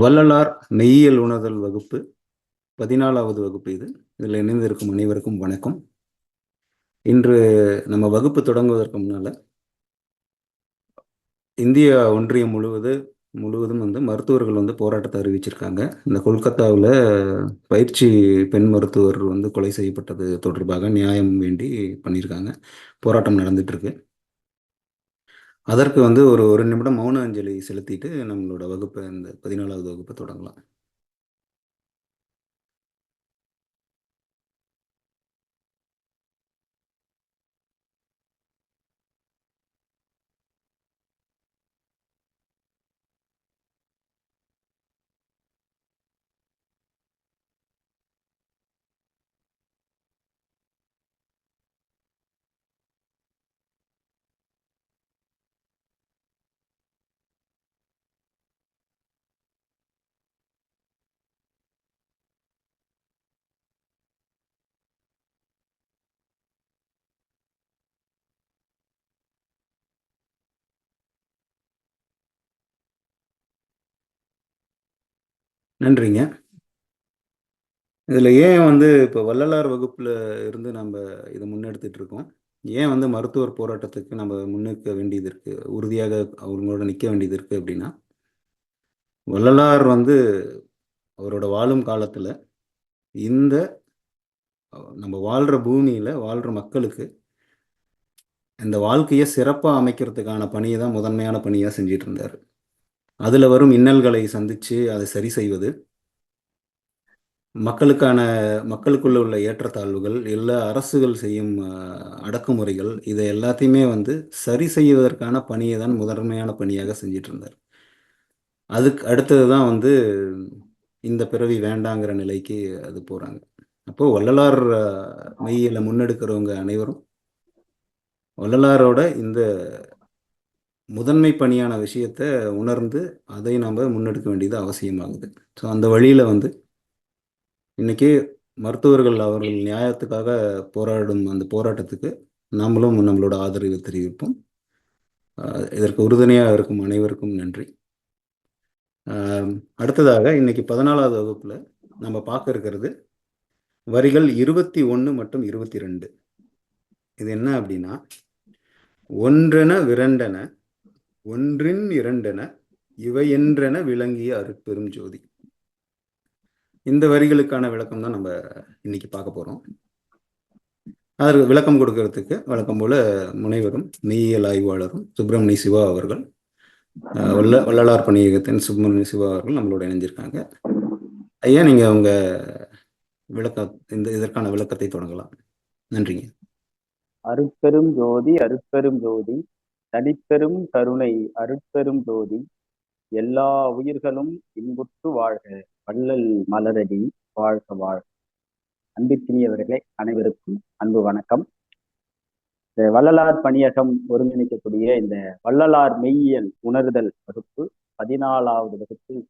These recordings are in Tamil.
வள்ளலார் நெய்யியல் உணர்தல் வகுப்பு பதினாலாவது வகுப்பு இது. இதில் இணைந்திருக்கும் அனைவருக்கும் வணக்கம். இன்று நம்ம வகுப்பு தொடங்குவதற்கு முன்னால் இந்திய ஒன்றியம் முழுவது முழுவதும் வந்து மருத்துவர்கள் வந்து போராட்டத்தை அறிவிச்சிருக்காங்க. இந்த கொல்கத்தாவில் பயிற்சி பெண் மருத்துவர் வந்து கொலை செய்யப்பட்டது தொடர்பாக நியாயம் வேண்டி பண்ணியிருக்காங்க. போராட்டம் நடந்துட்டு இருக்கு. அதற்கு வந்து ஒரு ஒரு நிமிடம் மௌன அஞ்சலி செலுத்திட்டு நம்மளோட வகுப்பை இந்த பதினாலாவது வகுப்பை தொடங்கலாம். நன்றிங்க. இதில் ஏன் வந்து இப்போ வள்ளலார் வகுப்பில் இருந்து நம்ம இதை முன்னெடுத்துட்டு இருக்கோம் ஏன் வந்து மருத்துவர் போராட்டத்துக்கு நம்ம முன்னிற்க வேண்டியது இருக்கு? உறுதியாக அவங்களோட நிற்க வேண்டியது இருக்கு அப்படின்னா வள்ளலார் வந்து அவரோட வாழும் காலத்தில் இந்த நம்ம வாழ்கிற பூமியில் வாழ்கிற மக்களுக்கு இந்த வாழ்க்கையை சிறப்பாக அமைக்கிறதுக்கான பணியை தான் முதன்மையான பணியாக செஞ்சிட்டு இருந்தார் அதில் வரும் இன்னல்களை சந்தித்து அதை சரி செய்வது. மக்களுக்கான மக்களுக்குள்ள உள்ள ஏற்றத்தாழ்வுகள் இல்லை அரசுகள் செய்யும் அடக்குமுறைகள் இதை எல்லாத்தையுமே வந்து சரி செய்வதற்கான பணியை தான் முதன்மையான பணியாக செஞ்சிட்டு இருந்தார். அதுக்கு அடுத்தது தான் வந்து இந்த பிறவி வேண்டாங்கிற நிலைக்கு அது போகிறாங்க அப்போது வள்ளலார் மெய்யில முன்னெடுக்கிறவங்க அனைவரும் வள்ளலாரோட இந்த முதன்மை பணியான விஷயத்த உணர்ந்து அதை நாம் முன்னெடுக்க வேண்டியது அவசியமாகுது. ஸோ அந்த வழியில் வந்து இன்னைக்கு மருத்துவர்கள் அவர்கள் நியாயத்துக்காக போராடும் அந்த போராட்டத்துக்கு நாமளும் நம்மளோட ஆதரவு தெரிவிப்போம். இதற்கு உறுதுணையாக இருக்கும் அனைவருக்கும் நன்றி. அடுத்ததாக இன்னைக்கு பதினாலாவது வகுப்பில் நம்ம பார்க்க இருக்கிறது வரிகள் இருபத்தி ஒன்று மற்றும் இருபத்தி ரெண்டு. இது என்ன அப்படின்னா ஒன்றென விரண்டன ஒன்றின் இரண்டென இவை என்றென விளங்கிய அருட்பெரும் ஜோதி. இந்த வரிகளுக்கான விளக்கம் தான் நம்ம இன்னைக்கு பார்க்க போறோம். அதற்கு விளக்கம் கொடுக்கறதுக்கு வழக்கம் போல முனைவரும் மெய்யியல் ஆய்வாளரும் சுப்பிரமணிய சிவா அவர்கள் வல்ல வள்ளலார் பணியகத்தின் சுப்பிரமணி சிவா அவர்கள் நம்மளோட இணைஞ்சிருக்காங்க. ஐயா நீங்க உங்க விளக்க இந்த இதற்கான விளக்கத்தை தொடங்கலாம். நன்றிங்க. அருட்பெரும் ஜோதி அருட்பெரும் ஜோதி. தனிப்பெரும் கருணை அருட்பெரும் ஜோதி எல்லா உயிர்களும் இன்புற்று வாழ்க. வள்ளல் மலரடி வாழ்க வாழ்க. அன்பிற்கினியவர்களே அனைவருக்கும் அன்பு வணக்கம். இந்த வள்ளலார் பணியகம் ஒருங்கிணைக்கக்கூடிய இந்த வள்ளலார் மெய்யியல் உணர்தல் வகுப்பு பதினாலாவது வகுப்பில்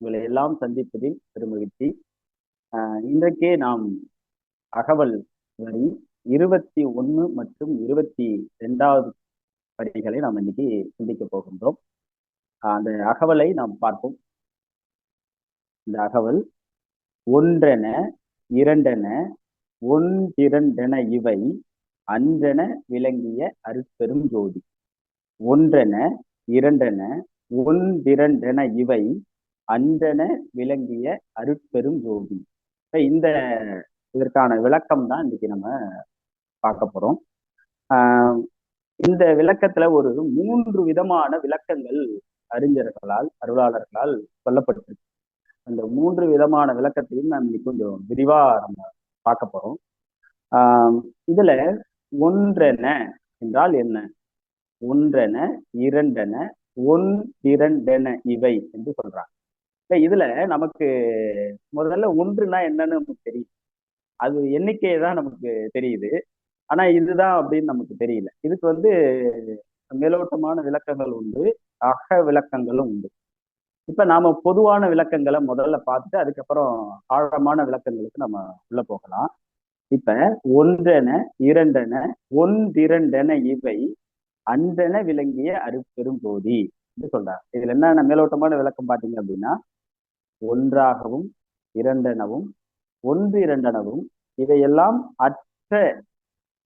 உங்களை எல்லாம் சந்திப்பதில் பெருமகிழ்ச்சி. இன்றைக்கே நாம் அகவல் வரி இருபத்தி ஒன்று மற்றும் இருபத்தி ரெண்டாவது வரிகளை நாம் இன்னைக்கு சிந்திக்க போகின்றோம். அந்த அகவலை நாம் பார்ப்போம். இந்த அகவல் ஒன்றென இரண்டென ஒன்றிரண்டென இவை அன்றென விளங்கிய அருட்பெரும் ஜோதி. ஒன்றென இரண்டென ஒன்றிரண்டென இவை அன்றென விளங்கிய அருட்பெரும் ஜோதி. இந்த இதற்கான விளக்கம் தான் இன்னைக்கு நம்ம பார்க்க போறோம். இந்த விளக்கத்துல ஒரு மூன்று விதமான விளக்கங்கள் அறிஞர்களால் அருளாளர்களால் சொல்லப்பட்டிருக்கு. அந்த மூன்று விதமான விளக்கத்தையும் நம்ம இன்னைக்கு கொஞ்சம் விரிவா நம்ம பார்க்க போறோம். ஆஹ் இதுல ஒன்றென என்றால் என்ன? ஒன்றென இரண்டென ஒன் இரண்டென இவை என்று சொல்றாங்க. இதுல நமக்கு முதல்ல ஒன்றுனா என்னன்னு நமக்கு தெரியும். அது எண்ணிக்கையை தான் நமக்கு தெரியுது. ஆனா இதுதான் அப்படின்னு நமக்கு தெரியல. இதுக்கு வந்து மேலோட்டமான விளக்கங்கள் உண்டு அக விளக்கங்களும் உண்டு. இப்ப நாம பொதுவான விளக்கங்களை முதல்ல பார்த்துட்டு அதுக்கப்புறம் ஆழமான விளக்கங்களுக்கு நம்ம உள்ள போகலாம். இப்ப ஒன்றென இரண்டென ஒன்றிரண்டென இவை அன்றென விளங்கிய அருப்பெரும் போதி என்று சொல்றார். இதுல என்ன மேலோட்டமான விளக்கம் பாத்தீங்க அப்படின்னா ஒன்றாகவும் இரண்டெனவும் ஒன்று இரண்டெனவும் இவையெல்லாம் அற்ற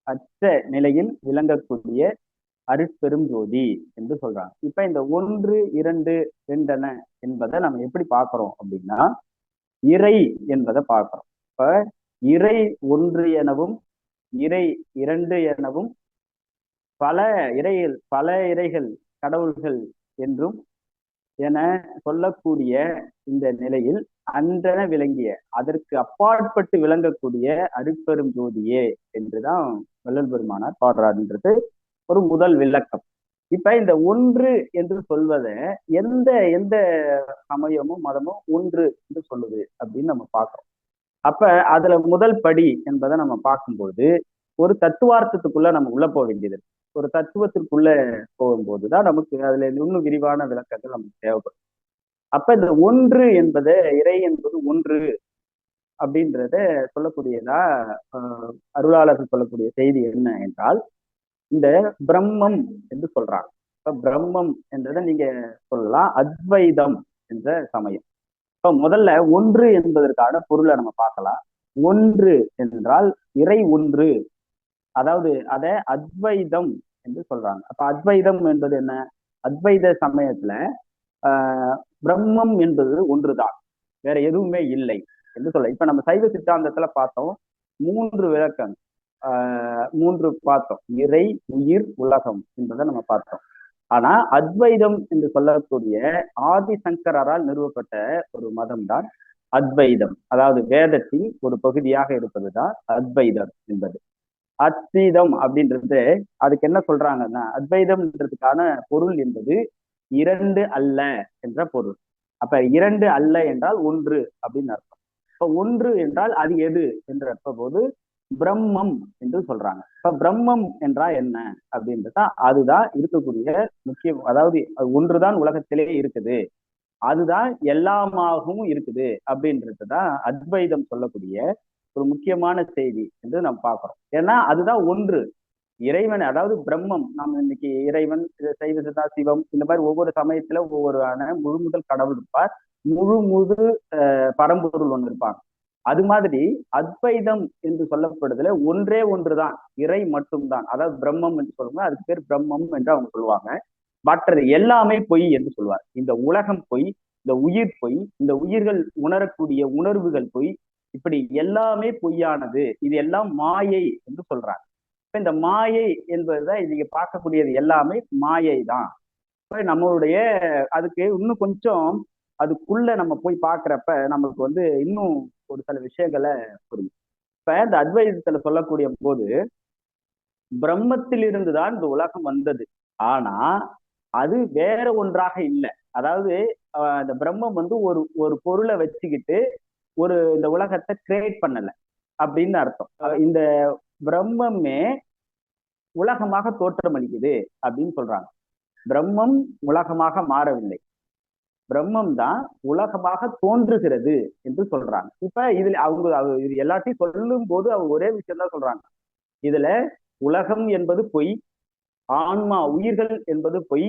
அற்ற நிலையில் விளங்கக்கூடிய அருட்பெரும் ஜோதி என்று சொல்றாங்க. இப்ப இந்த ஒன்று இரண்டு ரெண்டன என்பதை நம்ம எப்படி பார்க்கிறோம் அப்படின்னா இறை என்பதை பார்க்கிறோம். இப்ப இறை ஒன்று எனவும் இறை இரண்டு எனவும் பல இறைகள் பல இறைகள் கடவுள்கள் என்றும் என சொல்லக்கூடிய இந்த நிலையில் அன்றென விளங்கிய அதற்கு அப்பாற்பட்டு விளங்கக்கூடிய அருட்பெரும் ஜோதியே என்றுதான் வள்ளல் பெருமானார் பாடுறாருன்றது ஒரு முதல் விளக்கம். இப்ப இந்த ஒன்று என்று சொல்வதை எந்த எந்த சமயமும் மதமும் ஒன்று என்று சொல்லுது அப்படின்னு நம்ம பார்க்கிறோம். அப்ப அதுல முதல் படி என்பதை நம்ம பார்க்கும்போது ஒரு தத்துவார்த்தத்துக்குள்ள நம்ம உள்ள போக வேண்டியது ஒரு தத்துவத்திற்குள்ள போகும்போதுதான் நமக்கு அதுல இன்னும் விரிவான விளக்கங்கள் நமக்கு தேவைப்படும். அப்ப இந்த ஒன்று என்பது இறை என்பது ஒன்று அப்படின்றத சொல்லக்கூடியதா அருளாளர்கள் சொல்லக்கூடிய செய்தி என்ன என்றால் இந்த பிரம்மம் என்று சொல்றாங்க. இப்ப பிரம்மம் என்றதை நீங்க சொல்லலாம் அத்வைதம் என்ற சமயம். இப்ப முதல்ல ஒன்று என்பதற்கான பொருளை நம்ம பார்க்கலாம். ஒன்று என்றால் இறை ஒன்று அதாவது அதை அத்வைதம் என்று சொல்றாங்க. அப்ப அத்வைதம் என்பது என்ன? அத்வைத சமயத்துல ஆஹ் பிரம்மம் என்பது ஒன்றுதான். வேற எதுவுமே இல்லை என்று சொல்ல. இப்ப நம்ம சைவ சித்தாந்தத்துல பார்த்தோம் மூன்று விளக்கம் ஆஹ் மூன்று பார்த்தோம். இறை உயிர் உலகம் என்பதை நம்ம பார்த்தோம். ஆனா அத்வைதம் என்று சொல்லக்கூடிய ஆதிசங்கரால் நிறுவப்பட்ட ஒரு மதம் தான் அத்வைதம். அதாவது வேதத்தின் ஒரு பகுதியாக இருப்பதுதான் அத்வைதம் என்பது. அத்வீதம் அப்படின்றது அதுக்கு என்ன சொல்றாங்கன்னா அத்வைதம்ன்றதுக்கான பொருள் என்பது இரண்டு அல்ல என்ற பொருள். அப்ப இரண்டு அல்ல என்றால் ஒன்று அப்படின்னு அர்த்தம். இப்ப ஒன்று என்றால் அது எது என்று அர்த்த போது பிரம்மம் என்று சொல்றாங்க. இப்ப பிரம்மம் என்றால் என்ன அப்படின்றதா அதுதான் இருக்கக்கூடிய முக்கியம். அதாவது ஒன்றுதான் உலகத்திலேயே இருக்குது. அதுதான் எல்லாமாகவும் இருக்குது அப்படின்றதுதான் அத்வைதம் சொல்லக்கூடிய ஒரு முக்கியமான செய்தி என்று நம்ம பார்க்கிறோம். ஏன்னா அதுதான் ஒன்று. இறைவன் அதாவது பிரம்மம். நாம் இன்னைக்கு இறைவன் சைவ சிதா சிவம் இந்த மாதிரி ஒவ்வொரு சமயத்துல ஒவ்வொரு முழு முதல் கடவுள் இருப்பார். முழு முழு பரம்பொருள் ஒன்று இருப்பாங்க. அது மாதிரி அத்வைதம் என்று சொல்லப்படுதுல ஒன்றே ஒன்றுதான். இறை மட்டும்தான். அதாவது பிரம்மம் என்று சொல்லுவாங்க. அதுக்கு பேர் பிரம்மம் என்று அவங்க சொல்லுவாங்க. மற்றது எல்லாமே பொய் என்று சொல்வார் இந்த உலகம் பொய் இந்த உயிர் பொய் இந்த உயிர்கள் உணரக்கூடிய உணர்வுகள் பொய் இப்படி எல்லாமே பொய்யானது. இது எல்லாம் மாயை என்று சொல்றாங்க. இப்ப இந்த மாயை என்பதுதான் நீங்க பார்க்கக்கூடியது எல்லாமே மாயை தான் நம்மளுடைய அதுக்கு இன்னும் கொஞ்சம் அதுக்குள்ள நம்ம போய் பாக்குறப்ப நம்மளுக்கு வந்து இன்னும் ஒரு சில விஷயங்களை புரியும். இப்ப இந்த அத்வைதத்துல சொல்லக்கூடிய போது பிரம்மத்திலிருந்து தான் இந்த உலகம் வந்தது. ஆனா அது வேற ஒன்றாக இல்லை. அதாவது இந்த பிரம்மம் வந்து ஒரு ஒரு பொருளை வச்சுக்கிட்டு ஒரு இந்த உலகத்தை கிரியேட் பண்ணல அப்படின்னு அர்த்தம். இந்த பிரம்மமே உலகமாக தோற்றமளிக்குது அப்படின்னு சொல்றாங்க. பிரம்மம் உலகமாக மாறவில்லை. பிரம்மம் தான் உலகமாக தோன்றுகிறது என்று சொல்றாங்க. இப்ப இதுல அவங்க இது எல்லாத்தையும் சொல்லும் போது அவங்க ஒரே விஷயம் தான் சொல்றாங்க. இதுல உலகம் என்பது பொய் ஆன்மா உயிர்கள் என்பது பொய்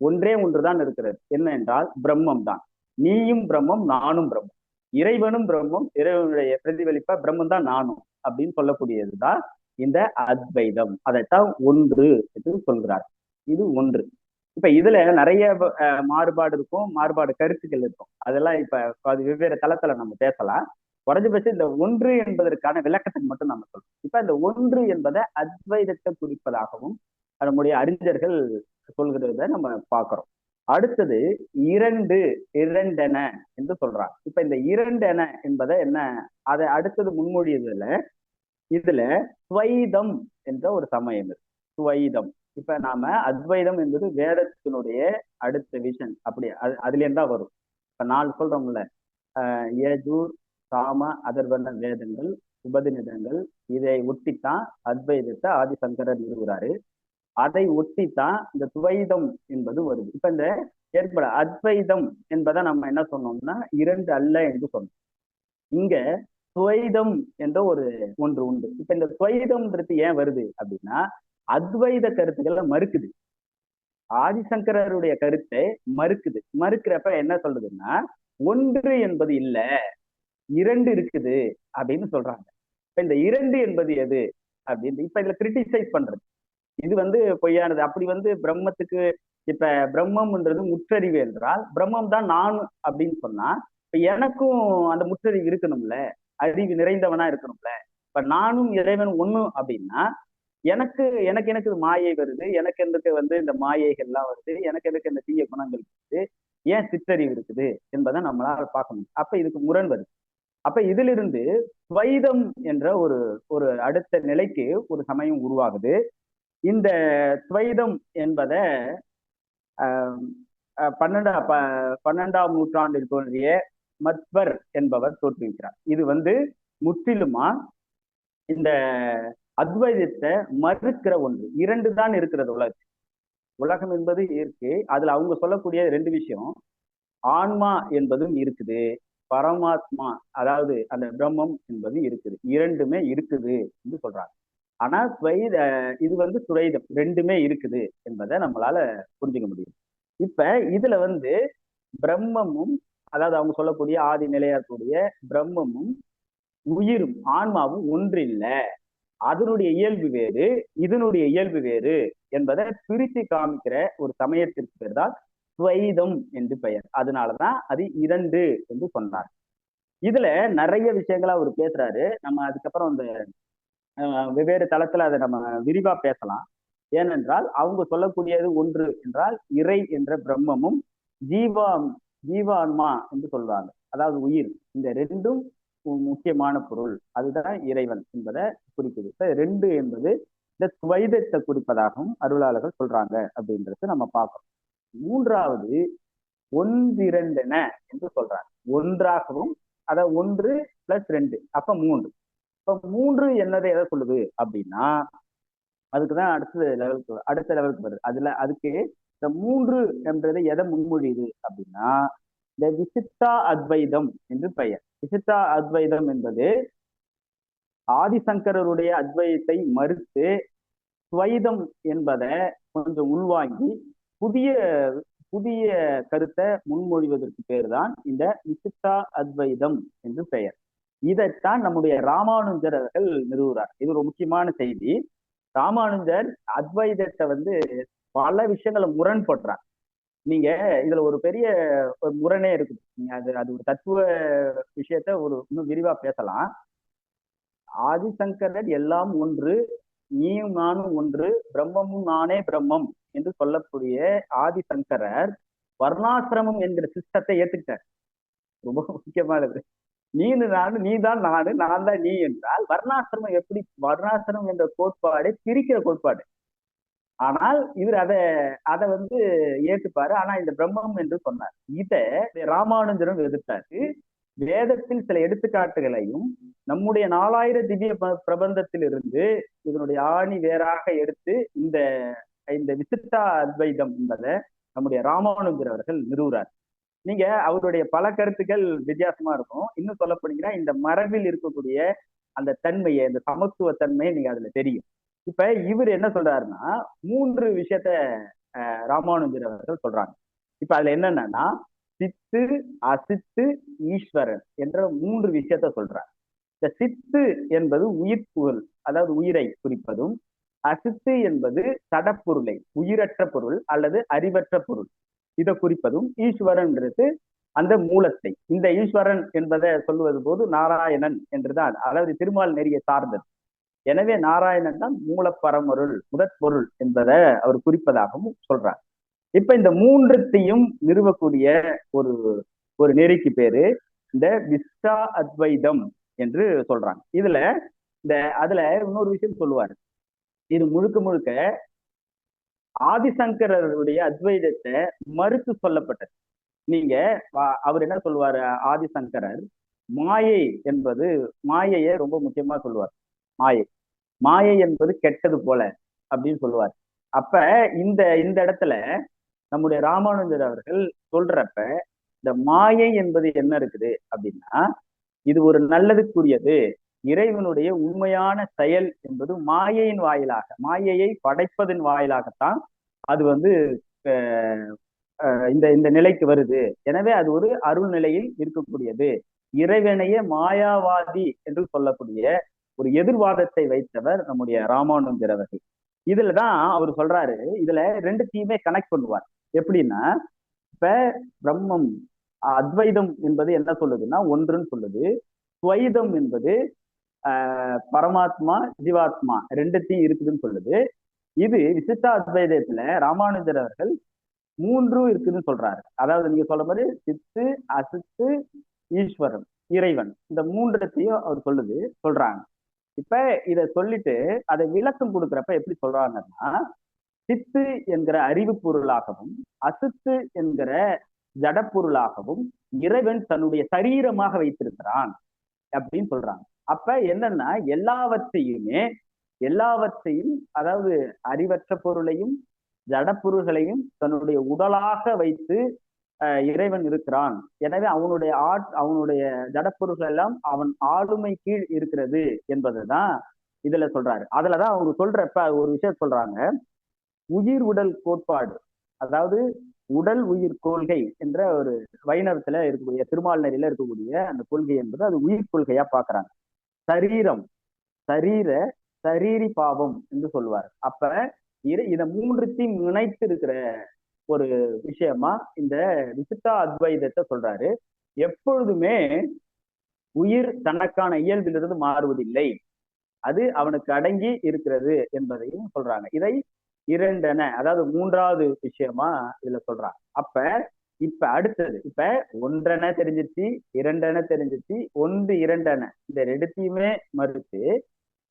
ஒன்றே ஒன்றுதான் இருக்கிறது. என்ன என்றால் பிரம்மம் தான். நீயும் பிரம்மம் நானும் பிரம்மம். இறைவனும் பிரம்மம் இறைவனுடைய பிரதிபலிப்பா பிரம்மம் தான் நானும் அப்படின்னு சொல்லக்கூடியதுதான் இந்த அத்வைதம். அதைத்தான் ஒன்று என்று சொல்கிறார். இது ஒன்று. இப்ப இதுல நிறைய மாறுபாடு இருக்கும் மாறுபாடு கருத்துக்கள் இருக்கும். அதெல்லாம் இப்ப அது வெவ்வேறு தளத்துல நம்ம பேசலாம். குறைஞ்சபட்சம் இந்த ஒன்று என்பதற்கான விளக்கத்துக்கு மட்டும் நம்ம சொல்றோம் இப்ப இந்த ஒன்று என்பதை அத்வைதத்தை குறிப்பதாகவும் நம்முடைய அறிஞர்கள் சொல்கிறத நம்ம பார்க்கிறோம். அடுத்தது இரண்டு இரண்டென என்று சொல்றாங்க. இப்ப இந்த இரண்டென என்பதை என்ன அதை அடுத்தது முன்மொழியதுல இதுல துவைதம் என்ற ஒரு சமயம் இருக்கு. துவைதம். இப்ப நாம அத்வைதம் என்பது வேதத்தினுடைய அடுத்த விஷன் அப்படி அது அதுல இருந்தா வரும். இப்ப நாலு சொல்றோம்ல. ஆஹ் ஏஜூர் சாம அதர்வன வேதங்கள் உபதிநிதங்கள் இதை ஒட்டித்தான் அத்வைதத்தை ஆதிசங்கரர் நிறுவுறாரு. அதை ஒட்டித்தான் இந்த துவைதம் என்பது வருது. இப்ப இந்த ஏற்பட அத்வைதம் என்பதை நம்ம என்ன சொன்னோம்னா இரண்டு அல்ல என்று சொன்னோம். இங்க துவைதம் என்ற ஒரு ஒன்று உண்டு. இப்ப இந்த துவைதம்ன்றது ஏன் வருது அப்படின்னா அத்வைத கருத்துக்களை மறுக்குது. ஆதிசங்கரருடைய கருத்தை மறுக்குது. மறுக்கிறப்ப என்ன சொல்றதுன்னா ஒன்று என்பது இல்ல இரண்டு இருக்குது அப்படின்னு சொல்றாங்க. இப்ப இந்த இரண்டு என்பது எது? அப்படின்னு இப்ப இதுல கிரிட்டிசைஸ் பண்றது. இது வந்து பொய்யானது. அப்படி வந்து பிரம்மத்துக்கு இப்ப பிரம்மம்ன்றது முற்றறிவு என்றால் பிரம்மம் தான் நான் அப்படின்னு சொன்னா இப்ப எனக்கும் அந்த முற்றறிவு இருக்கணும்ல. அறிவு நிறைந்தவனா இருக்கணும்ல. இப்ப நானும் இறைவன் ஒண்ணு அப்படின்னா எனக்கு எனக்கு எனக்கு மாயை வருது. எனக்கு எனக்கு வந்து இந்த மாயைகள்லாம் வருது. எனக்கு எனக்கு இந்த தீய குணங்கள் இருக்குது. ஏன் சிற்றறிவு இருக்குது என்பதை நம்மளால பார்க்கணும் அப்ப இதுக்கு முரண் வருது. அப்ப இதிலிருந்து துவைதம் என்ற ஒரு ஒரு அடுத்த நிலைக்கு ஒரு சமயம் உருவாகுது. இந்த துவைதம் என்பதை பன்னெண்டா ப பன்னெண்டாம் நூற்றாண்டில் தோன்றிய மத்வர் என்பவர் தோற்றுவிக்கிறார். இது வந்து முற்றிலுமா இந்த அத்வைதத்தை மறுக்கிற ஒன்று. இரண்டு தான் இருக்கிறது உலகம் உலகம் என்பது இருக்கு. அதுல அவங்க சொல்லக்கூடிய ரெண்டு விஷயம். ஆன்மா என்பதும் இருக்குது. பரமாத்மா அதாவது அந்த பிரம்மம் என்பது இருக்குது. இரண்டுமே இருக்குது என்று சொல்றாங்க. ஆனா துவைத இது வந்து துவைதம் ரெண்டுமே இருக்குது என்பதை நம்மளால புரிஞ்சுக்க முடியும். இப்ப இதுல வந்து பிரம்மமும் அதாவது அவங்க சொல்லக்கூடிய ஆதி நிலையா இருக்கக்கூடிய பிரம்மமும் உயிரும் ஆன்மாவும் ஒன்று இல்லை அதனுடைய இயல்பு வேறு இதனுடைய இயல்பு வேறு என்பதை பிரித்து காமிக்கிற ஒரு சமயத்திற்கு பேர் தான் துவைதம் என்று பெயர். அதனாலதான் அது இரண்டு என்று சொன்னார். இதுல நிறைய விஷயங்களா அவர் பேசுறாரு. நம்ம அதுக்கப்புறம் அந்த வெவ்வேறு தளத்துல அதை நம்ம விரிவா பேசலாம். ஏனென்றால் அவங்க சொல்லக்கூடியது ஒன்று என்றால் இறை என்ற பிரம்மமும் ஜீவா ஜீவான்மா என்று சொல்றாங்க அதாவது உயிர். இந்த ரெண்டும் முக்கியமான பொருள். அதுதான் இறைவன் என்பதை குறிக்குது. ரெண்டு என்பது இந்த துவைதத்தை குறிப்பதாகவும் அருளாளர்கள் சொல்றாங்க அப்படின்றது நம்ம பார்க்கணும் மூன்றாவது ஒன்றிரண்டென என்று சொல்றாங்க. ஒன்றாகவும் அத ஒன்று பிளஸ் ரெண்டு. அப்ப மூன்று. இப்ப மூன்று என்னதை எதை சொல்லுது அப்படின்னா அதுக்குதான் அடுத்த லெவலுக்கு அடுத்த லெவலுக்கு வருது. அதுல அதுக்கு இந்த மூன்று என்றதை எதை முன்மொழியுது அப்படின்னா இந்த விசித்தா அத்வைதம் என்று பெயர். விசித்தா அத்வைதம் என்பது ஆதிசங்கரருடைய அத்வைதத்தை மறுத்து துவைதம் என்பதை கொஞ்சம் உள்வாங்கி புதிய புதிய கருத்தை முன்மொழிவதற்கு பேர் தான் இந்த விசித்தா அத்வைதம் என்று பெயர். இதைத்தான் நம்முடைய ராமானுஜர் அவர்கள் நிறுவுறார். இது ஒரு முக்கியமான செய்தி. ராமானுஜர் அத்வைதத்தை வந்து பல விஷயங்களை முரண்படுறார். நீங்க இதுல ஒரு பெரிய முரணே இருக்குது. நீங்க அது அது ஒரு தத்துவ விஷயத்த ஒரு இன்னும் விரிவா பேசலாம். ஆதிசங்கரர் எல்லாம் ஒன்று நீயும் நானும் ஒன்று பிரம்மமும் நானே பிரம்மம் என்று சொல்லக்கூடிய ஆதிசங்கரர் வர்ணாசிரமம் என்கிற சிஸ்டத்தை ஏத்துக்கிட்டார். ரொம்ப முக்கியமானது. நீனு நானு நீ தான் நானு நான் தான் நீ என்றால் வர்ணாசிரமம் எப்படி வர்ணாசிரமம் என்ற கோட்பாடு பிரிக்கிற கோட்பாடு. ஆனால் இவர் அதை அதை வந்து ஏற்றுப்பாரு ஆனா இந்த பிரம்மம் என்று சொன்னார். இத ராமானுஜரும் எதிர்த்தாரு வேதத்தில் சில எடுத்துக்காட்டுகளையும் நம்முடைய நாலாயிர திவ்ய பிரபந்தத்திலிருந்து இதனுடைய ஆணி வேறாக எடுத்து இந்த இந்த விசித்தா அத்வைதம் என்பதை நம்முடைய ராமானுஜர் அவர்கள் நிறுவுறார் நீங்க அவருடைய பல கருத்துக்கள் வித்தியாசமா இருக்கும். இன்னும் சொல்ல போனீங்கன்னா இந்த மரபில் இருக்கக்கூடிய அந்த தன்மையை இந்த சமத்துவ தன்மையை நீங்க அதுல தெரியும். இப்ப இவர் என்ன சொல்றாருன்னா மூன்று விஷயத்த ராமானுஜர் அவர்கள் சொல்றாங்க. இப்ப அதுல என்னன்னா சித்து அசித்து ஈஸ்வரன் என்ற மூன்று விஷயத்த சொல்றார். இந்த சித்து என்பது உயிர் புகழ் அதாவது உயிரை குறிப்பதும் அசித்து என்பது சடப்பொருளை உயிரற்ற பொருள் அல்லது அறிவற்ற பொருள். இதை குறிப்பதும் ஈஸ்வரன்றது அந்த மூலத்தை. இந்த ஈஸ்வரன் என்பதை சொல்லுவது போது நாராயணன் என்றுதான் அதாவது திருமால் நெறிய சார்ந்தது. எனவே நாராயணன் தான் மூலப்பரமொருள் முதற்பொருள் என்பதை அவர் குறிப்பதாகவும் சொல்றார். இப்ப இந்த மூன்றுத்தையும் நிறுவக்கூடிய ஒரு ஒரு நெறிக்கு பேரு இந்த விஸ்டா அத்வைதம் என்று சொல்றாங்க. இதுல இந்த அதுல இன்னொரு விஷயம் சொல்லுவாரு. இது முழுக்க முழுக்க ஆதிசங்கரருடைய அத்வைதத்தை மறுத்து சொல்லப்பட்டது. நீங்க அவர் என்ன சொல்லுவாரு ஆதிசங்கரர்? மாயை என்பது மாயையை ரொம்ப முக்கியமா சொல்லுவார். மாயை. மாயை என்பது கெட்டது போல அப்படின்னு சொல்லுவார். அப்ப இந்த இந்த இடத்துல நம்முடைய ராமானுஜர் அவர்கள் சொல்றப்ப இந்த மாயை என்பது என்ன இருக்குது அப்படின்னா இது ஒரு நல்லதுக்குரியது இறைவனுடைய உண்மையான செயல் என்பது மாயையின் வாயிலாக மாயையை படைப்பதன் வாயிலாகத்தான் அது வந்து இந்த இந்த நிலைக்கு வருது. எனவே அது ஒரு அருள் நிலையில் இருக்கக்கூடியது. இறைவனையே மாயாவாதி என்று சொல்லக்கூடிய ஒரு எதிர்வாதத்தை வைத்தவர் நம்முடைய ராமானுஜர் அவர்கள். இதுலதான் அவர் சொல்றாரு இதுல ரெண்டுத்தையுமே கனெக்ட் பண்ணுவார். எப்படின்னா இப்ப பிரம்மம் அத்வைதம் என்பது என்ன சொல்லுதுன்னா ஒன்றுன்னு சொல்லுது. துவைதம் என்பது பரமாத்மா ஜீவாத்மா ரெண்டுத்தையும் இருக்குதுன்னு சொல்லுது. இது விசிஷ்ட அத்வைதத்துல ராமானுஜர் அவர்கள் மூன்றும் இருக்குதுன்னு சொல்றாரு. அதாவது நீங்க சொல்ற மாதிரி சித்து அசித்து ஈஸ்வரன் இறைவன் இந்த மூன்றத்தையும் அவர் சொல்லுது சொல்றாங்க. இப்ப இத சொல்லிட்டு அதை விளக்கம் கொடுக்குறப்ப எப்படி சொல்றாங்கன்னா சித்து என்கிற அறிவு பொருளாகவும் அசித்து என்கிற ஜடப்பொருளாகவும் இறைவன் தன்னுடைய சரீரமாக வைத்திருக்கிறான் அப்படின்னு சொல்றாங்க. அப்ப என்னன்னா எல்லாவற்றையுமே எல்லாவற்றையும் அதாவது அறிவற்ற பொருளையும் ஜடப்பொருள்களையும் தன்னுடைய உடலாக வைத்து இறைவன் இருக்கிறான். எனவே அவனுடைய ஆட் அவனுடைய ஜடப்பொருள்கள் எல்லாம் அவன் ஆளுமை கீழ் இருக்கிறது என்பதுதான் இதுல சொல்றாரு. அதுலதான் அவங்க சொல்றப்ப ஒரு விஷயம் சொல்றாங்க. உயிர் உடல் கோட்பாடு அதாவது உடல் உயிர் கொள்கை என்ற ஒரு வைணவத்துல இருக்கக்கூடிய திருமால் நெறியில இருக்கக்கூடிய அந்த கொள்கை என்பது அது உயிர் கொள்கையா பாக்குறாங்க. சரீரம் சரீர சரீரி பாவம் என்று சொல்லுவார் அப்ப இதை மூன்றுத்தையும் இணைத்து இருக்கிற ஒரு விஷயமா இந்த விசிட்டா அத்வைதத்தை சொல்றாரு. எப்பொழுதுமே உயிர் தனக்கான இயல்பிலிருந்து மாறுவதில்லை. அது அவனுக்கு அடங்கி இருக்கிறது என்பதையும் சொல்றாங்க. இதை இரண்டென அதாவது மூன்றாவது விஷயமா இதுல சொல்றாங்க. அப்ப இப்ப அடுத்தது இப்ப ஒன்றென தெரிஞ்சிச்சு இரண்டென தெரிஞ்சிச்சு ஒன்று இரண்டென. இந்த ரெண்டுத்தையுமே மறுத்து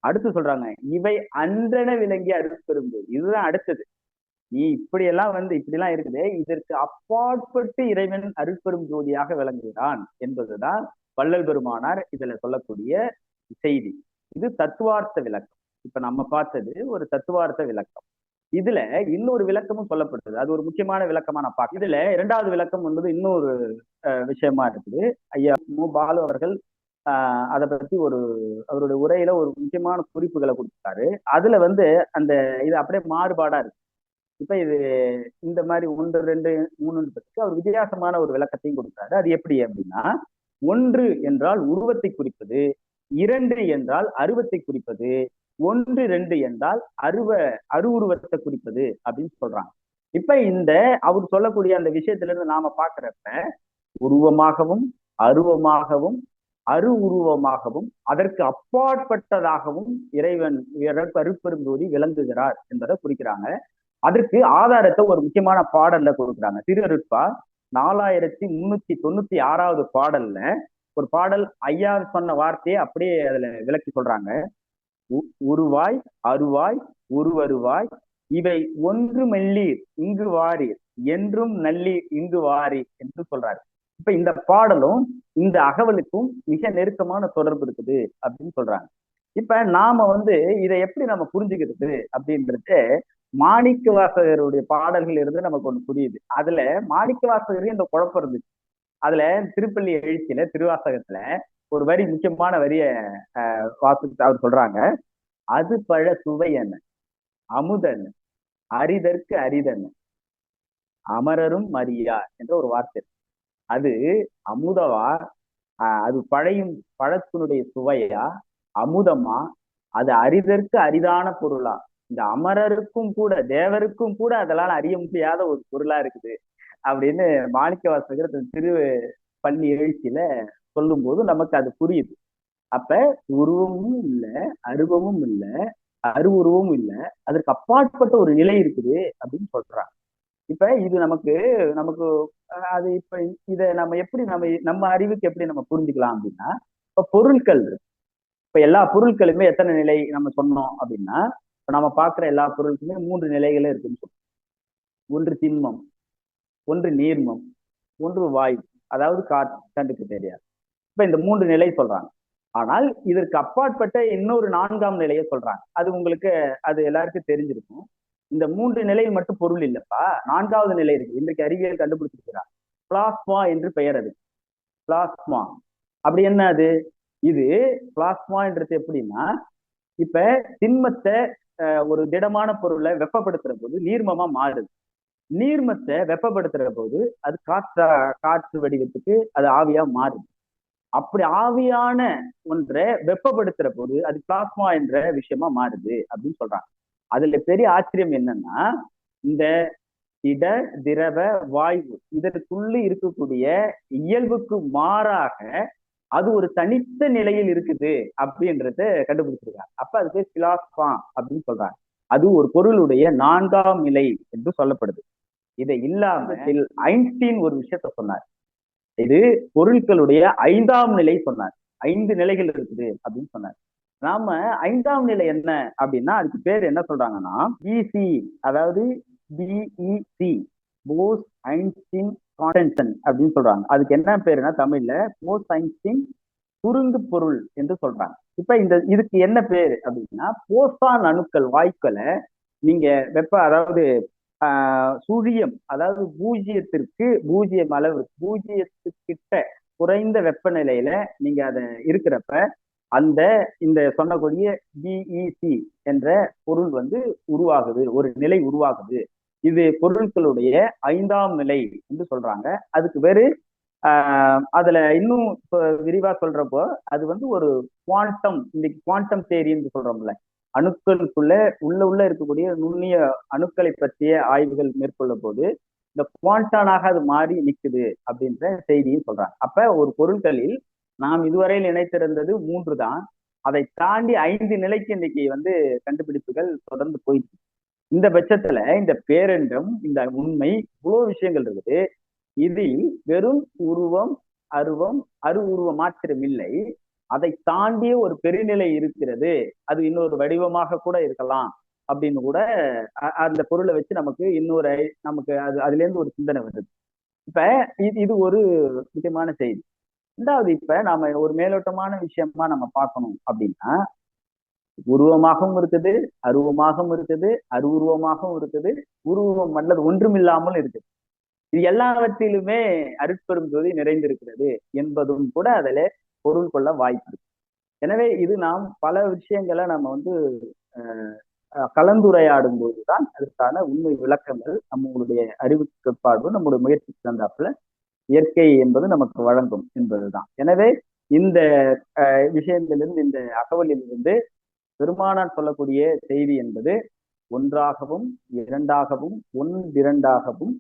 அடுத்து சொல்றாங்க இவை அன்றென விளங்கி அருட்பெரும்போது இதுதான் அடுத்தது. நீ இப்படி எல்லாம் வந்து இப்படி எல்லாம் இருக்குது இதற்கு அப்பாற்பட்டு இறைவன் அருட்பெரும் ஜோதியாக விளங்குகிறான் என்பதுதான் வள்ளல் பெருமானார் இதுல சொல்லக்கூடிய செய்தி. இது தத்துவார்த்த விளக்கம். இப்ப நம்ம பார்த்தது ஒரு தத்துவார்த்த விளக்கம். இதுல இன்னொரு விளக்கமும் சொல்லப்படுது. அது ஒரு முக்கியமான விளக்கமா நான் பார்க்க இதுல இரண்டாவது விளக்கம் என்பது இன்னொரு விஷயமா இருக்குது. ஐயா மு. பாலு அவர்கள் ஆஹ் அதை பத்தி ஒரு அவருடைய உரையில ஒரு முக்கியமான குறிப்புகளை கொடுத்தாரு. அதுல வந்து அந்த இது அப்படியே மாறுபாடா இருக்கு. இப்ப இது இந்த மாதிரி ஒன்று ரெண்டு மூணுன்றதுக்கு அவர் வித்தியாசமான ஒரு விளக்கத்தையும் கொடுத்தாரு. அது எப்படி அப்படின்னா ஒன்று என்றால் உருவத்தை குறிப்பது இரண்டு என்றால் அருவத்தை குறிப்பது ஒன்று ரெண்டு என்றால் அருவ அருவுருவத்தை குறிப்பது அப்படின்னு சொல்றாங்க. இப்ப இந்த அவர் சொல்லக்கூடிய அந்த விஷயத்துல இருந்து நாம பாக்குறப்ப உருவமாகவும் அருவமாகவும் அரு உருவமாகவும் அதற்கு அப்பாற்பட்டதாகவும் இறைவன் அருப்பெருந்தோதி விளங்குகிறார் என்பதை குறிக்கிறாங்க. அதற்கு ஆதாரத்தை ஒரு முக்கியமான பாடல்ல கொடுக்குறாங்க. திருவருட்பா நாலாயிரத்தி முன்னூத்தி தொண்ணூத்தி ஆறாவது பாடல்ல ஒரு பாடல் ஐயா சொன்ன வார்த்தையை அப்படியே அதுல விளக்கி சொல்றாங்க. உருவாய் அருவாய் உருவருவாய் இவை ஒன்று மெல்லீர் இங்கு வாரீர் என்றும் நல்லீர் இங்கு வாரீர் என்று சொல்றாரு. இப்ப இந்த பாடலும் இந்த அகவலுக்கும் மிக நெருக்கமான தொடர்பு இருக்குது அப்படின்னு சொல்றாங்க. இப்ப நாம வந்து இதை எப்படி நம்ம புரிஞ்சுக்கிறது அப்படின்றது மாணிக்க வாசகருடைய பாடல்கள் இருந்து நமக்கு ஒண்ணு புரியுது. அதுல மாணிக்க வாசகருக்கு இந்த குழப்பம் இருந்துச்சு. அதுல திருப்பள்ளி எழுச்சியில திருவாசகத்துல ஒரு வரி முக்கியமான வரிய வாசித்து அவர் சொல்றாங்க. அது பழ சுவையன அமுதன் அரிதற்கு அரிதன் அமரரும் மரியா என்ற ஒரு வார்த்தை. அது அமுதவா? அது பழையும் பழத்தினுடைய சுவையா? அமுதமா? அது அரிதற்கு அரிதான பொருளா? இந்த அமரருக்கும் கூட தேவருக்கும் கூட அதெல்லாம் அறிய முடியாத ஒரு பொருளா இருக்குது. அப்படின்னு மாணிக்க வாசகர் திரு பள்ளி எழுச்சியில சொல்லும் போது நமக்கு அது புரியுது. அப்ப உருவமும் இல்லை அருவமும் இல்லை அருவுருவமும் இல்லை அதற்கு அப்பாற்பட்ட ஒரு நிலை இருக்குது அப்படின்னு சொல்றாங்க. இப்ப இது நமக்கு நமக்கு அது இப்ப இத நம்ம எப்படி நம்ம நம்ம அறிவுக்கு எப்படி நம்ம புரிஞ்சுக்கலாம் அப்படின்னா இப்ப பொருட்கள் இருக்கு. இப்ப எல்லா பொருட்களுமே எத்தனை நிலை நம்ம சொன்னோம் அப்படின்னா இப்ப நம்ம பாக்குற எல்லா பொருளுக்குமே மூன்று நிலைகளே இருக்குன்னு சொல்றோம். ஒன்று திண்மம் ஒன்று நீர்மம் ஒன்று வாயு அதாவது காற்று கண்டுக்கு தெரியாது. இப்ப இந்த மூன்று நிலை சொல்றாங்க. ஆனால் இதற்கு அப்பாற்பட்ட இன்னொரு நான்காம் நிலையை சொல்றாங்க. அது உங்களுக்கு அது எல்லாருக்கும் தெரிஞ்சிருக்கும். இந்த மூன்று நிலையில் மட்டும் பொருள் இல்லப்பா. நான்காவது நிலை இருக்கு. இன்றைக்கு அறிவியல் கண்டுபிடிச்சிருக்கிறார். பிளாஸ்மா என்று பெயர் அது. பிளாஸ்மா. அப்படி என்ன அது? இது பிளாஸ்மான்றது எப்படின்னா இப்ப திண்மத்தை ஒரு திடமான பொருளை வெப்பப்படுத்துற போது நீர்மமா மாறுது. நீர்மத்தை வெப்பப்படுத்துற போது அது காற்றா காற்று வடிவத்துக்கு அது ஆவியா மாறுது. அப்படி ஆவியான ஒன்றை வெப்பப்படுத்துற போது அது பிளாஸ்மா என்ற விஷயமா மாறுது அப்படின்னு சொல்றாங்க. அதுல பெரிய ஆச்சரியம் என்னன்னா இந்த திட திரவ வாயு இதற்குள்ள இருக்கக்கூடிய இயல்புக்கு மாறாக அது ஒரு தனித்த நிலையில் இருக்குது அப்படின்றத கண்டுபிடிச்சிருக்காங்க. அப்ப அது பேர் பிலாஸ்பா அப்படின்னு சொல்றாங்க. அது ஒரு பொருளுடைய நான்காம் நிலை என்று சொல்லப்படுது. இதை இல்லாம ஐன்ஸ்டீன் ஒரு விஷயத்த சொன்னார். இது பொருட்களுடைய ஐந்தாம் நிலை சொன்னார். ஐந்து நிலைகள் இருக்குது அப்படின்னு சொன்னார். நாம ஐந்தாம் நிலை என்ன அப்படின்னா அதுக்கு பேர் என்ன சொல்றாங்கன்னா பிசி அதாவது பிஇசி போஸ் ஐன்ஸ்டின் கான்டென்ஷன் அப்படின்னு சொல்றாங்க. அதுக்கு என்ன பேருன்னா தமிழ்ல போஸ் ஐன்ஸ்டின் சுருங்கு பொருள் என்று சொல்றாங்க. இப்ப இந்த இதுக்கு என்ன பேரு அப்படின்னா போசான் அணுக்கள் வாயுக்களை நீங்க வெப்ப அதாவது சூழியம் அதாவது பூஜ்ஜியத்திற்கு பூஜ்ஜியம் அளவு பூஜ்ஜியத்துக்கிட்ட குறைந்த வெப்பநிலையில நீங்க அதை இருக்கிறப்ப அந்த இந்த சொன்னக்கூடிய பிஇசி என்ற பொருள் வந்து உருவாகுது ஒரு நிலை உருவாகுது. இது பொருட்களுடைய ஐந்தாம் நிலை என்று சொல்றாங்க. அதுக்கு வேறு ஆஹ் அதுல இன்னும் விரிவா சொல்றப்போ அது வந்து ஒரு குவாண்டம் இன்னைக்கு குவாண்டம் தேரின்னு சொல்றோம்ல. அணுக்களுக்குள்ள உள்ள உள்ள இருக்கக்கூடிய நுண்ணிய அணுக்களை பற்றிய ஆய்வுகள் மேற்கொள்ள போது இந்த குவாண்டானாக அது மாறி நிற்குது அப்படின்ற செய்தியும் சொல்றாங்க. அப்ப ஒரு பொருட்களில் நாம் இதுவரையில் நினைத்திருந்தது மூன்று தான். அதை தாண்டி ஐந்து நிலைக்கு இன்னைக்கு வந்து கண்டுபிடிப்புகள் தொடர்ந்து போயிட்டு இந்த பட்சத்துல இந்த பேரண்டம் இந்த உண்மை இவ்வளவு விஷயங்கள் இருக்குது. இதில் வெறும் உருவம் அருவம் அரு உருவம் மாத்திரம் இல்லை அதை தாண்டிய ஒரு பெருநிலை இருக்கிறது. அது இன்னொரு வடிவமாக கூட இருக்கலாம் அப்படின்னு கூட அந்த பொருளை வச்சு நமக்கு இன்னொரு நமக்கு அது அதுல இருந்து ஒரு சிந்தனை வருது. இப்ப இது இது ஒரு முக்கியமான செய்தி. ரெண்டாவது இப்ப நாம ஒரு மேலோட்டமான விஷயமா நம்ம பார்க்கணும் அப்படின்னா உருவமாகவும் இருக்குது அருவமாகவும் இருக்குது அருவுருவமாகவும் இருக்குது உருவம் அல்லது ஒன்றுமில்லாமல் இருக்குது. இது எல்லாவற்றிலுமே அருட்பெரும் ஜோதி நிறைந்திருக்கிறது என்பதும் கூட அதுல பொருள் கொள்ள வாய்ப்பு எனவே இது நாம் பல விஷயங்களை நம்ம வந்து கலந்துரையாடும் போதுதான் அதற்கான உண்மை விளக்கங்கள் நம்மளுடைய அறிவு கட்பாடு நம்முடைய முயற்சிக்கு தந்தாப்புல இயற்கை என்பது நமக்கு வழங்கும் என்பதுதான். எனவே இந்த விஷயத்திலிருந்து இந்த அகவலிலிருந்து பெருமானார் சொல்லக்கூடிய செய்தி என்பது ஒன்றாகவும் இரண்டாகவும் ஒன்றிரண்டாகவும்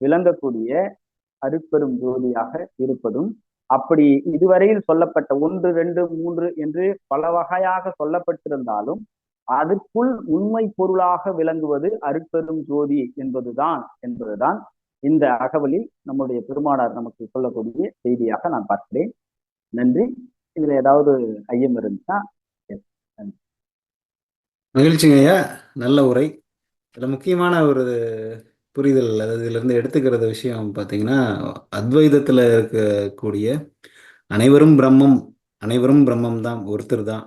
விளங்கக்கூடிய அருப்பெரும் ஜோதியாக இருப்பதும் அப்படி இதுவரையில் சொல்லப்பட்ட ஒன்று ரெண்டு மூன்று என்று பல வகையாக சொல்லப்பட்டிருந்தாலும் அதற்குள் உண்மை பொருளாக விளங்குவது அருட்பெரும் ஜோதி என்பதுதான் என்பதுதான் இந்த அகவலில் நம்முடைய பெருமானார் நமக்கு சொல்லக்கூடிய செய்தியாக நான் பார்க்கிறேன். நன்றி. இதுல ஏதாவது ஐயம் இருந்துச்சா மகிழ்ச்சிங்க ஐயா நல்ல உரை. இதுல முக்கியமான ஒரு புரிதல் அதாவது இதிலிருந்து எடுத்துக்கிறது விஷயம் பார்த்தீங்கன்னா அத்வைதத்தில் இருக்கக்கூடிய அனைவரும் பிரம்மம் அனைவரும் பிரம்மம் தான் ஒருத்தர் தான்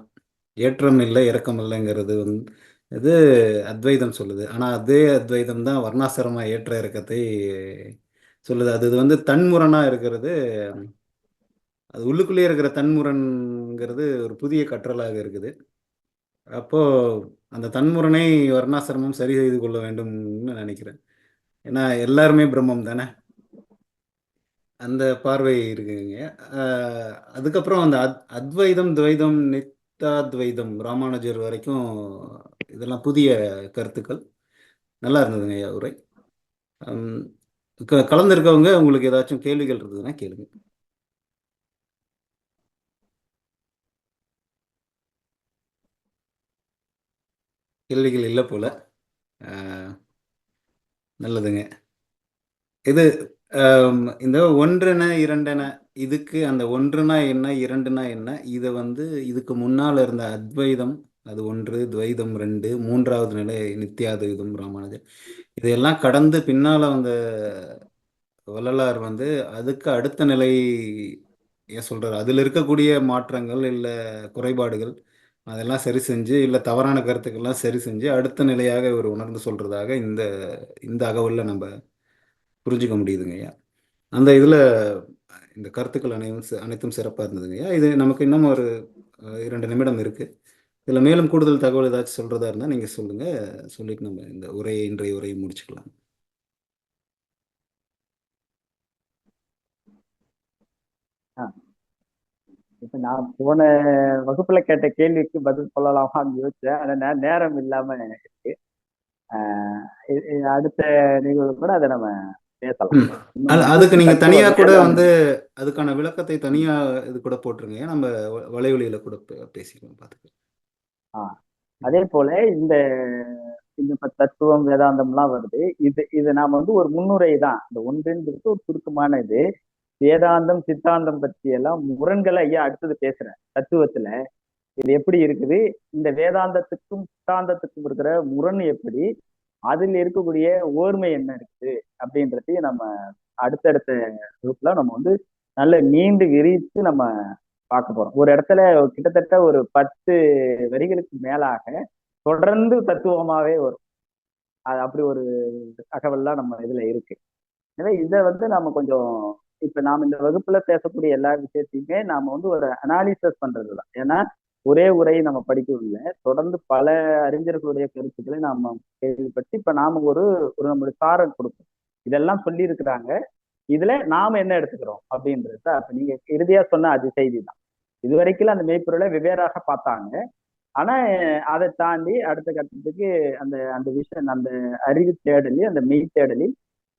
ஏற்றம் இல்லை இறக்கம் இல்லைங்கிறது வந்து இது அத்வைதம் சொல்லுது. ஆனால் அதே அத்வைதம் தான் வர்ணாசிரம ஏற்ற இறக்கத்தை சொல்லுது. அது இது வந்து தன்முரணாக இருக்கிறது அது உள்ளுக்குள்ளேயே இருக்கிற தன்முரண்ங்கிறது ஒரு புதிய கற்றலாக இருக்குது. அப்போது அந்த தன்முரணை வர்ணாசிரமம் சரி செய்து கொள்ள வேண்டும்னு நினைக்கிறேன். ஏன்னா எல்லாருமே பிரம்மம் தானே? அந்த பார்வை இருக்குங்க அதுக்கப்புறம் அந்த அத் அத்வைதம் துவைதம் நித்தாத்வைதம் ராமானுஜர் வரைக்கும் இதெல்லாம் புதிய கருத்துக்கள். நல்லா இருந்ததுங்க ஐயா உரை. கலந்துருக்கவங்க உங்களுக்கு ஏதாச்சும் கேள்விகள் இருந்ததுன்னா கேளுங்க. கேள்விகள் இல்லை போல. நல்லதுங்க. இது இந்த ஒன்றென இரண்டென இதுக்கு அந்த ஒன்றுனா என்ன இரண்டுனா என்ன இதை வந்து இதுக்கு முன்னால் இருந்த அத்வைதம் அது ஒன்று துவைதம் ரெண்டு மூன்றாவது நிலை நித்தியாத்வைதம் ராமானுஜர் இதையெல்லாம் கடந்து பின்னால் வந்த வள்ளலார் வந்து அதுக்கு அடுத்த நிலை ஏன் சொல்கிறார் அதில் இருக்கக்கூடிய மாற்றங்கள் இல்லை குறைபாடுகள் அதெல்லாம் சரி செஞ்சு இல்லை தவறான கருத்துக்கள்லாம் சரி செஞ்சு அடுத்த நிலையாக இவர் உணர்ந்து சொல்கிறதாக இந்த இந்த அகவலில் நம்ம புரிஞ்சுக்க முடியுதுங்கய்யா அந்த இதில் இந்த கருத்துக்கள் அனைத்தும் அனைத்தும் சிறப்பாக இருந்ததுங்கய்யா இது நமக்கு இன்னும் ஒரு இரண்டு நிமிடம் இருக்குது இதில் மேலும் கூடுதல் தகவல் ஏதாச்சும் சொல்கிறதா இருந்தால் நீங்கள் சொல்லுங்கள் சொல்லிட்டு நம்ம இந்த உரையை இன்றைய உரையை முடிச்சுக்கலாம். இப்ப நான் போன வகுப்புல கேட்ட கேள்விக்கு பதில் சொல்லலாமான்னு யோசிச்சேன். ஆனா நேரம் இல்லாம இருக்கு அடுத்த நிகழ்வு கூட அதை நம்ம பேசலாம். அதுக்கு நீங்க தனியா கூட வேதாந்தம் வந்து அதுக்கான விளக்கத்தை தனியா இது கூட போட்டுருங்க. நம்ம வ- வலைவலியில கூட பேசிக்கலாம் பார்த்துக்கலாம் ஆஹ் அதே போல இந்த இந்த தத்துவம் வேதாந்தம்லாம் வருது. இது இது நாம வந்து ஒரு முன்னுரை தான். இந்த ஒன்றுன்றது ஒரு சுருக்கமான இது. வேதாந்தம் சித்தாந்தம் பற்றி எல்லாம் முரண்களை ஐயா அடுத்தது பேசுறேன் தத்துவத்துல இது எப்படி இருக்குது? இந்த வேதாந்தத்துக்கும் சித்தாந்தத்துக்கும் இருக்கிற முரண் எப்படி? அதில் இருக்கக்கூடிய ஓர்மை என்ன இருக்குது? அப்படின்றதையும் நம்ம அடுத்தடுத்த குரூப்ல நம்ம வந்து நல்ல நீண்டு விரித்து நம்ம பார்க்க போறோம். ஒரு இடத்துல கிட்டத்தட்ட ஒரு பத்து வரிகளுக்கு மேலாக தொடர்ந்து தத்துவமாவே வரும். அது அப்படி ஒரு தகவல்லாம் நம்ம இதுல இருக்கு. எனவே இதை வந்து நம்ம கொஞ்சம் இப்ப நாம இந்த வகுப்புல பேசக்கூடிய எல்லா விஷயத்தையுமே நாம வந்து ஒரு அனாலிசிஸ் பண்றதுதான். ஏன்னா ஒரே உரையை நம்ம படிக்கவில்லை. தொடர்ந்து பல அறிஞர்களுடைய கருத்துக்களை நாம கேள்விப்பட்டு இப்ப நாம ஒரு ஒரு நம்மளுடைய சாரம் கொடுப்போம். இதெல்லாம் சொல்லி இருக்கிறாங்க இதுல நாம என்ன எடுத்துக்கிறோம் அப்படின்றது அப்ப நீங்க இறுதியா சொன்ன அது செய்தி தான் இது வரைக்கும் அந்த மெய்ப்பொருளை வெவ்வேறாக பார்த்தாங்க. ஆனா அதை தாண்டி அடுத்த கட்டத்துக்கு அந்த அந்த விஷயம் அந்த அறிவு தேடலில் அந்த மெய் தேடலி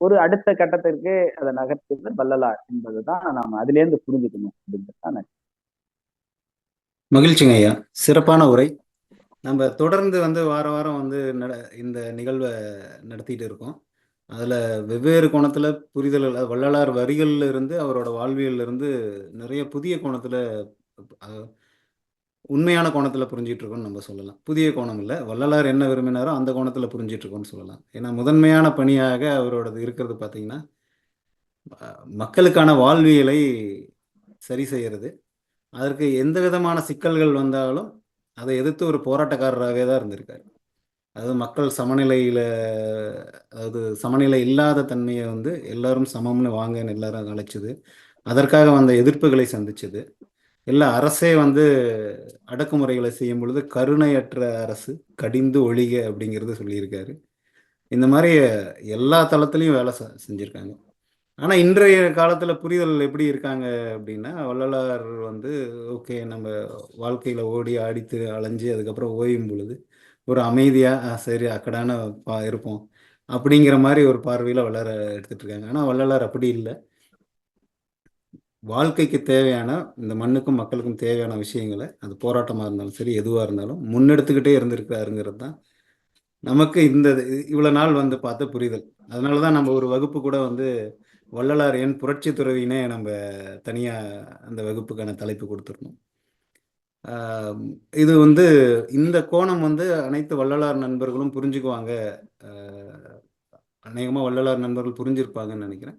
ஒரு அடுத்த கட்டத்திற்கு அதை நகர்த்துவது வள்ளலார் என்பதுதான் நாம அதுல இருந்து புரிஞ்சுக்கணும் அப்படின்றதுதான் மகிழ்ச்சிங்க ஐயா. சிறப்பான உரை. நம்ம தொடர்ந்து வந்து வார வாரம் வந்து நட இந்த நிகழ்வை நடத்திட்டு இருக்கோம். அதில் வெவ்வேறு கோணத்தில் புரிதல் வள்ளலார் வரிகள்ல இருந்து அவரோட வாழ்வியல்ல இருந்து நிறைய புதிய கோணத்தில் உண்மையான கோணத்தில் புரிஞ்சிட்டு இருக்கோம்னு நம்ம சொல்லலாம். புதிய கோணம் இல்லை. வள்ளலார் என்ன விரும்பினாரோ அந்த கோணத்தில் புரிஞ்சிட்டு இருக்கோம்னு சொல்லலாம். ஏன்னா முதன்மையான பணியாக அவரோடது இருக்கிறது பார்த்தீங்கன்னா மக்களுக்கான வாழ்வியலை சரி செய்கிறது அதற்கு எந்த விதமான சிக்கல்கள் வந்தாலும் அதை எதிர்த்து ஒரு போராட்டக்காரராகவே தான் இருந்திருக்காரு. அதாவது மக்கள் சமநிலையில் அதாவது சமநிலை இல்லாத தன்மையை வந்து எல்லாரும் சமம்னு வாங்கன்னு எல்லாரும் அழைச்சது. அதற்காக வந்த எதிர்ப்புகளை சந்திச்சது. இல்லை அரசே வந்து அடக்குமுறைகளை செய்யும் பொழுது கருணையற்ற அரசு கடிந்து ஒழிக அப்படிங்கிறது சொல்லியிருக்காரு. இந்த மாதிரி எல்லா தளத்துலையும் வேலை செஞ்சுருக்காங்க. ஆனால் இன்றைய காலத்தில் புரிதல் எப்படி இருக்காங்க அப்படின்னா வள்ளலார் வந்து ஓகே நம்ம வாழ்க்கையில் ஓடி ஆடித்து அலைஞ்சு அதுக்கப்புறம் ஓயும் பொழுது ஒரு அமைதியாக சரி அக்கடான பா இருப்போம் அப்படிங்கிற மாதிரி ஒரு பார்வையில் வள்ளலார் எடுத்துகிட்டு இருக்காங்க. ஆனால் வள்ளலார் அப்படி இல்லை. வாழ்க்கைக்கு தேவையான இந்த மண்ணுக்கும் மக்களுக்கும் தேவையான விஷயங்களை அது போராட்டமாக இருந்தாலும் சரி எதுவாக இருந்தாலும் முன்னெடுத்துக்கிட்டே இருந்திருக்காருங்கிறது தான் நமக்கு இந்த இவ்வளோ நாள் வந்து பார்த்த புரிதல். அதனால தான் நம்ம ஒரு வகுப்பு கூட வந்து வள்ளலார் என் புரட்சி துறவினே நம்ம தனியாக அந்த வகுப்புக்கான தலைப்பு கொடுத்துருந்தோம் இது வந்து இந்த கோணம் வந்து அனைத்து வள்ளலார் நண்பர்களும் புரிஞ்சுக்குவாங்க. அநேகமாக வள்ளலார் நண்பர்கள் புரிஞ்சிருப்பாங்கன்னு நினைக்கிறேன்.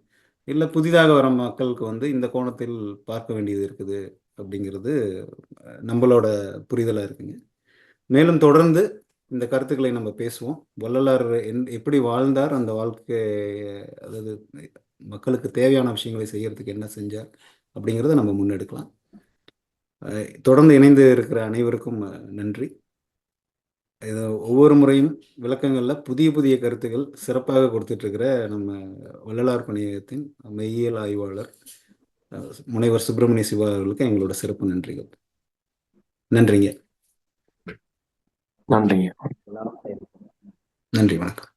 இல்லை புதிதாக வர மக்களுக்கு வந்து இந்த கோணத்தில் பார்க்க வேண்டியது இருக்குது அப்படிங்கிறது நம்மளோட புரிதலாக இருக்குங்க. மேலும் தொடர்ந்து இந்த கருத்துக்களை நம்ம பேசுவோம். வள்ளலார் என் எப்படி வாழ்ந்தார் அந்த வாழ்க்கை அதாவது மக்களுக்கு தேவையான விஷயங்களை செய்யறதுக்கு என்ன செஞ்சார் அப்படிங்கிறத நம்ம முன்னெடுக்கலாம். தொடர்ந்து இணைந்து இருக்கிற அனைவருக்கும் நன்றி. இது ஒவ்வொரு முறையும் விளக்கங்களில் புதிய புதிய கருத்துக்கள் சிறப்பாக கொடுத்துட்டு இருக்கிற நம்ம வள்ளலார் பணியகத்தின் மெய்யியல் ஆய்வாளர் முனைவர் சுப்பிரமணிய சிவா அவர்களுக்கு எங்களோட சிறப்பு நன்றிகள். நன்றிங்க. நன்றிங்க. நன்றி வணக்கம்.